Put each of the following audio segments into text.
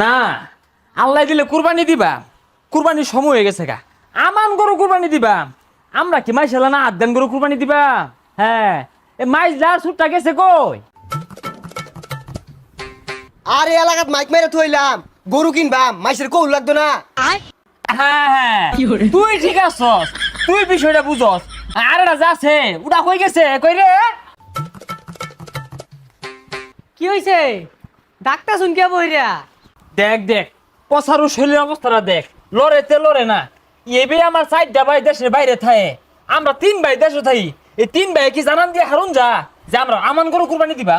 না আল্লাহ দিলে কুরবানি দিবা। কুরবানির সময় হয়ে গেছে গা। আমান গরু কুরবানি দিবা। আমরা কি মাইশ না আদান গরু কুরবানি দিবা? হ্যাঁ। এ মাইশ যার সুটটা গেছে কই? আর এই এলাকাত মাইক মেরে থইলাম। গরু কিনবাম মাইসের কৌল লাগতো না। হ্যাঁ হ্যাঁ। তুই ঠিক আছস। তুই বিষয়টা বুঝস। আর এটা যাচ্ছে ওটা কই গেছে। কই রে? কি হইছে? ডাক্তার শুন কে বইরা? দেখ দেখ পসারু শরীরের অবস্থাটা দেখ। লড়ে তে লড়ে না। এবে আমার চারটা ভাই দেশের বাইরে থাকে। আমরা তিন ভাই দেশে থাকি। এই তিন ভাই কি জানান দিয়ে হারুন যা? যে আমরা আমান গরু কুরবানি দিবা।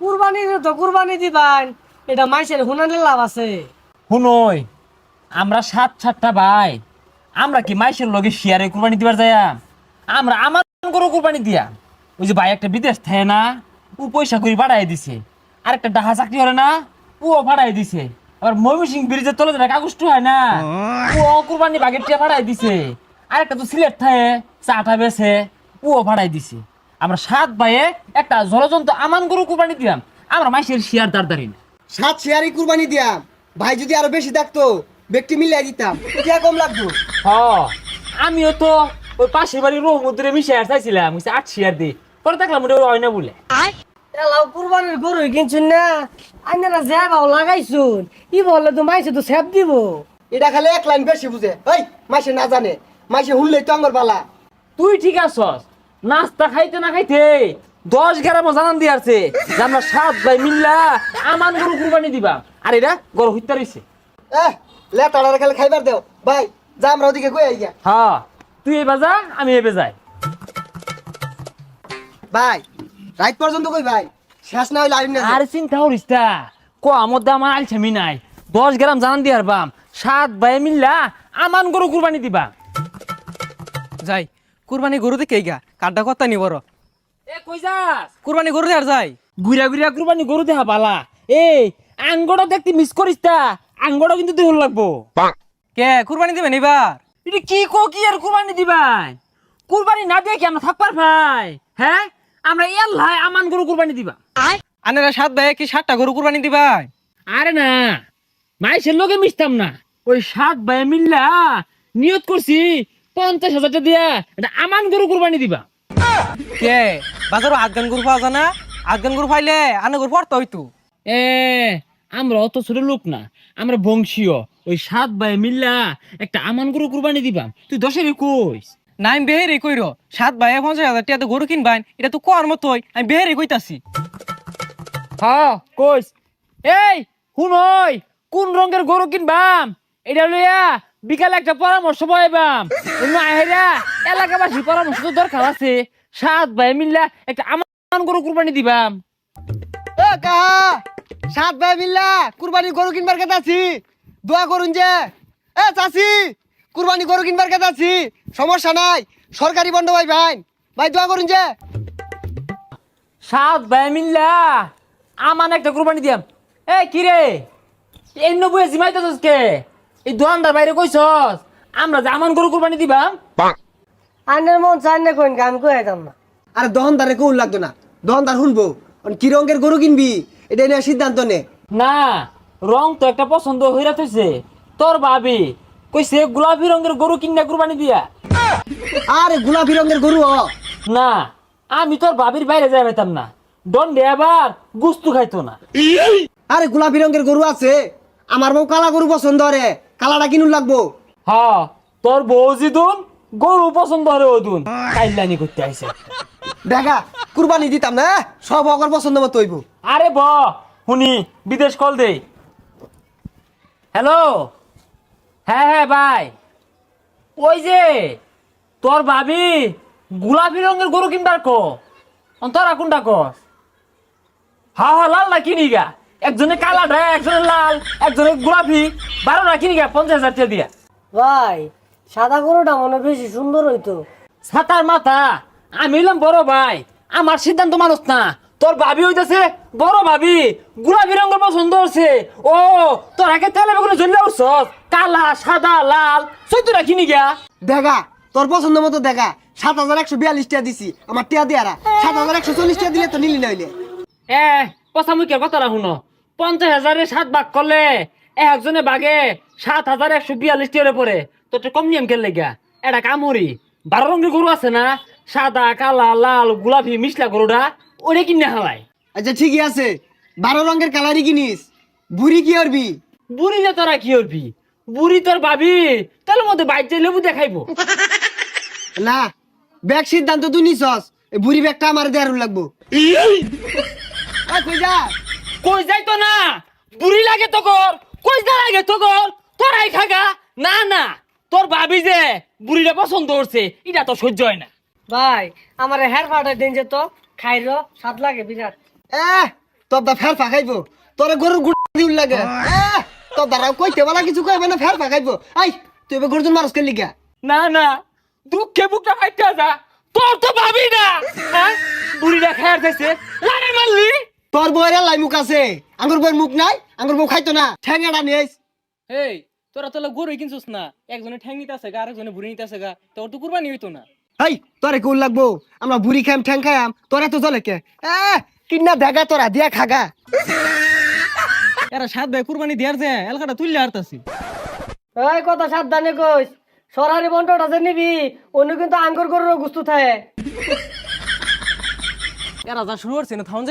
কুরবানি তো কুরবানি দিবান এটা মাইসের হুনানের লাভ আছে। শুনই আমরা সাত সাতটা ভাই। আমরা কি মাইসের লগে শিয়ারে কুরবানি দিবার যায় আমরা আমার গরু কুরবানি দিয়া। ওই যে ভাই একটা বিদেশ থাকে না ও পয়সা করে বাড়াই দিছে। আর একটা ডাহা চাকরি হলে না ও বাড়াই দিছে। আবার ময়মনসিং ব্রিজের তলে যেটা কাগজটা হয় না ও কুরবানি বাগের টিয়া বাড়াই দিছে। আর একটা তো সিলেট থাকে চাটা বেছে ও ভাড়াই দিছে। আমরা সাত ভাইয়ে একটা জলজন্ত আমান গরু কুরবানি দিলাম। আমরা মাইসের শিয়ার না সাত শেয়ারই কুরবানি দিয়াম। ভাই যদি আরও বেশি থাকতো ব্যক্তি মিলিয়ে দিতাম। কে কম লাগতো। হ আমিও তো ওই পাশের বাড়ির রহমতুরে মিশে আর চাইছিলাম আট শেয়ার দিই পরে দেখলাম ওটা হয় না বলে। এলাও কুরবানির গরু কিনছুন না? আইনারা যা বাও লাগাইছুন। ই বলে তো মাইসে তো সেব দিব। এটা খালি এক লাইন বেশি বুঝে। এই মাইসে না জানে। মাইসে হুনলেই তো আঙ্গর বালা। তুই ঠিক আছস? নাস্তা খাইতে না খাইতে দশ গ্রাম জানান দিয়ে আছে যে আমরা সাত ভাই মিল্লা আমান গরু কুরবানি দিবা। আর এটা গরু হইতে রইছে। এহ লেটাড়ার খালি খাইবার দেও। ভাই যা আমরা ওদিকে কই আইয়া হ্যাঁ তুই এবার যা আমি এবার যাই। ভাই রাত পর্যন্ত কই ভাই? শেষ না হইলে আইন না আর চিন্তা করিস তা ক আমার দাম আমার আলছামি নাই। দশ গ্রাম জানান দিয়ে বাম। সাত ভাই মিল্লা আমান গরু কুরবানি দিবা। যাই কুরবানি গরু দেখে গা কাড্ডা কত্তা নি বড়। এ কই যাস? কুরবানি গরু দেয়ার যাই। ঘুরা ঘুরা কুরবানি গরু দেখা পালা এই আঙ্গটা দেখতে মিস করিস তা। আঙ্গটা কিন্তু দেহ লাগবো। কে কুরবানি দিবেন এবার? এটা কি কো কি আর কুরবানি দিবাই? কুরবানি না দিয়ে কি আমরা থাকবার ভাই? হ্যাঁ? আমরা এল্লাই আমান গরু কুরবানি দিবা। আনেরা সাত ভাই কি সাতটা গরু কুরবানি দিবাই আরে না মাইসের লোকে মিশতাম না। ওই সাত ভাই মিল্লা নিয়ত করছি পঞ্চাশ হাজার টাকা দিয়া এটা আমান গরু কুরবানি দিবা। কে? বাজারও আটগান গরু পাওয়া যায় না? আটগান গরু পাইলে আনে গরু পড়তে হইতো এ আমরা অত ছোট লোক না আমরা বংশীয়। ওই সাত ভাই মিল্লা একটা আমান গরু কুরবানি দিবাম তুই দশের কইস। না আমি বেহেরে কইর সাত ভাই পঞ্চাশ হাজার টাকা তো গরু কিনবাইন এটা তো কোয়ার মতোই আমি বেহেরে কইতাছি। হ্যাঁ কইস। এই শুন ওই কোন রঙের গরু কিনবাম? এটা লইয়া বিকালে একটা পরামর্শ পাইবাম। অন্য আহেরা এলাকাবাসী পরামর্শ তো দরকার আছে। সাত ভাই মিল্লা একটা আমান গরু কুরবানি দিবাম। এ কাহা? সাত ভাই মিল্লা কুরবানি গরু কিনবার কথা আছি। দোয়া করুন যে। এ চাচি কুরবানি গরু কিনবার কথা আছি। সমস্যা নাই। সরকারি বন্ধ ভাই ভাই। ভাই দোয়া করুন যে। সাত ভাই মিল্লা আমান একটা কুরবানি দিয়াম। এ কি রে? এই নবুয়ে জিমাইতেছস কে? এই দোকানদার বাইরে কইছস আমরা যে আমান গরু কুরবানি দিবাম। আইনের মন চাই না কইন আমি কই আইতাম না। আরে দহনদারে কৌল লাগতো না। দহনদার শুনব। অন কি রঙের গরু কিনবি? এটা নিয়ে সিদ্ধান্ত নে। না রং তো একটা পছন্দ হইরা থইছে। তোর ভাবি কইছে গোলাপি রঙের গরু কিনা কুরবানি দিয়া। আরে গোলাপি রঙের গরু হ। না আমি তোর ভাবির বাইরে যাই পাইতাম না। দণ্ডে আবার গুস্তু খাইতো না। আরে গোলাপি রঙের গরু আছে আমার বউ কালা গরু পছন্দ রে কালাটা কিনুন লাগবো। হ তোর বউ জিদুন গরু পছন্দ হরে ওদুন কাইলানি করতে আইছে। দেখা কুরবানি দিতাম না সব অগর পছন্দ মতো হইব। আরে ব শুনি বিদেশ কল দে। হ্যালো? হ্যাঁ হ্যাঁ ভাই। ওই যে তোর ভাবি গোলাপি রঙের গরু কিনবার ক। তোরা কোনটা কস? হা হা লাল না কিনি গা? একজনে কালা ডা একজনে লাল একজনে গোলাপি। বারো না কিনি গা পঞ্চাশ হাজার টাকা দিয়া। ভাই সাদা গরুটা মনে বেশি সুন্দর হইতো। ছাতার মাথা আমি হইলাম বড় ভাই। আমার সিদ্ধান্ত মানুষ না। তোর ভাবি হইতেছে বড় ভাবি গোলাপি রঙের পছন্দ হচ্ছে ও তোর আগে তেলে বেগুনে উঠছস কালা সাদা লাল চৈতরা কিনি গিয়া। দেখা তোর পছন্দ মতো দেখা সাত হাজার একশো বিয়াল্লিশ টাকা দিছি আমার টিয়া দিয়ারা সাত হাজার একশো চল্লিশ টাকা দিলে তো নিলি নইলে। এ পচা মুখের কথা শুনো পঞ্চাশ হাজারে সাত ভাগ করলে একজনে বাগে সাত হাজার একশো বিয়াল্লিশ টিয়ারে পরে তো তো কম নিয়ম খেললে গা এটা কামড়ি। বারো রঙের গরু আছে না? সাদা কালা লাল গোলাপি মিশলা গরুটা ওরে কিনে হালায় আচ্ছা ঠিকই আছে। বারো রঙের কালারই কিনিস। বুড়ি কি করবি বুড়ি না তোরা কি করবি বুড়ি তোর ভাবি। তাহলে মধ্যে বাইক লেবু দেখাইবো। না ব্যাগ সিদ্ধান্ত তুই নিছস। বুড়ি ব্যাগটা আমার দেয়ার লাগবো। কই যা? কই যাই তো না? বুড়ি লাগে তো কর। কই যা লাগে তো কর। তোরাই খাগা। না না। তোর ভাবি যে বুড়িটা পছন্দ করছে এটা তো সহ্য হয় না। ভাই আমার হেয়ার দিন যে তো। খাইর স্বাদ লাগে বিরাট এ তোর দা ফের ফাঁকাইবো তোর গরুর গুড় দিউল লাগে তোর দ্বারা কইতে বলা কিছু কইবে না ফের ফাঁকাইবো আই তুই এবার গরুজন মারস কে লিগা না না দুঃখে বুকটা ফাইতে যা তোর তো ভাবি না। বুড়িটা খেয়ার যাইছে লারে মারলি তোর বউয়ের লাই মুখ আছে। আঙ্গুর বউয়ের মুখ নাই আঙ্গুর বউ খাইতো না। ঠ্যাঙ্গাটা নিয়েছ। এই তোরা তোলা গরু কিনছিস না। একজনে ঠ্যাং নিতে আছে গা আরেকজনে বুড়ি নিতে আছে গা তোর তো কুরবানি হইতো না। এই তোরে কোন লাগবো? আমরা বুড়ি খাম ঠ্যাং খাইম তোরা তো চলে কে? কিন্না দেখা তোরা দিয়া খাগা। এরা সাত ভাই কুরবানি দিয়ার যে এলাকাটা তুললে আরতাছি এই কথা সাবধানে কইস। সরারি বন্টটা যে নিবি অন্য কিন্তু আঙ্গুর গরুর গুস্তু থাকে। এরা যা শুরু করছে না থাউন